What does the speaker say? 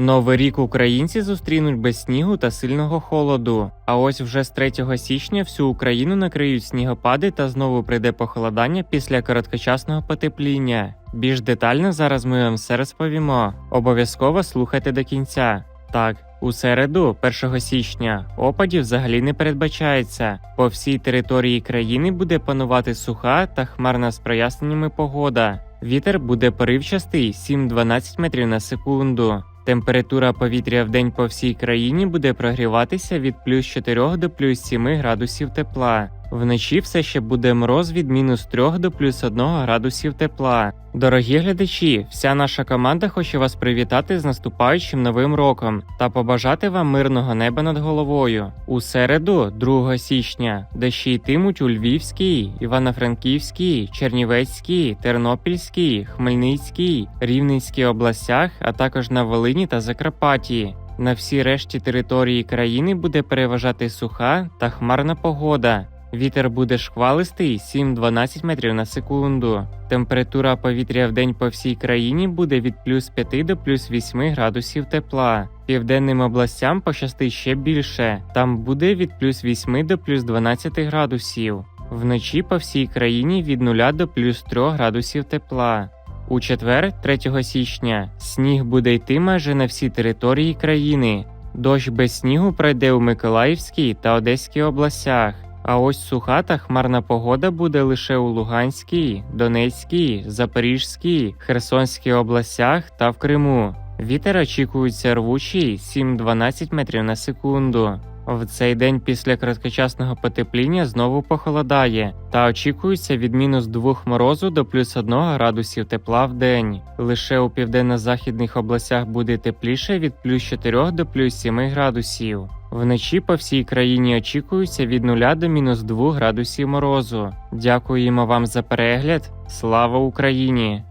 Новий рік українці зустрінуть без снігу та сильного холоду. А ось вже з 3 січня всю Україну накриють снігопади та знову прийде похолодання після короткочасного потепління. Більш детально зараз ми вам все розповімо. Обов'язково слухайте до кінця. Так, у середу, 1 січня, опадів взагалі не передбачається. По всій території країни буде панувати суха та хмарна з проясненнями погода. Вітер буде поривчастий 7-12 метрів на секунду. Температура повітря в день по всій країні буде прогріватися від плюс 4 до плюс 7 градусів тепла. Вночі все ще буде мороз від мінус 3 до плюс 1 градусів тепла. Дорогі глядачі, вся наша команда хоче вас привітати з наступаючим новим роком та побажати вам мирного неба над головою. У середу, 2 січня, дощі йтимуть у Львівській, Івано-Франківській, Чернівецькій, Тернопільській, Хмельницькій, Рівненській областях, а також на Волині та Закарпатті. На всій решті території країни буде переважати суха та хмарна погода. Вітер буде шквалистий 7-12 метрів на секунду. Температура повітря в день по всій країні буде від плюс 5 до плюс 8 градусів тепла. Південним областям пощастить ще більше. Там буде від плюс 8 до плюс 12 градусів. Вночі по всій країні від 0 до плюс 3 градусів тепла. У четвер, 3 січня, сніг буде йти майже на всій території країни. Дощ без снігу пройде у Миколаївській та Одеській областях. А ось суха та хмарна погода буде лише у Луганській, Донецькій, Запорізькій, Херсонській областях та в Криму. Вітер очікується рвучий 7-12 метрів на секунду. В цей день після короткочасного потепління знову похолодає, та очікується від мінус 2 морозу до плюс 1 градусів тепла в день. Лише у південно-західних областях буде тепліше від плюс 4 до плюс 7 градусів. Вночі по всій країні очікується від 0 до мінус 2 градусів морозу. Дякуємо вам за перегляд. Слава Україні!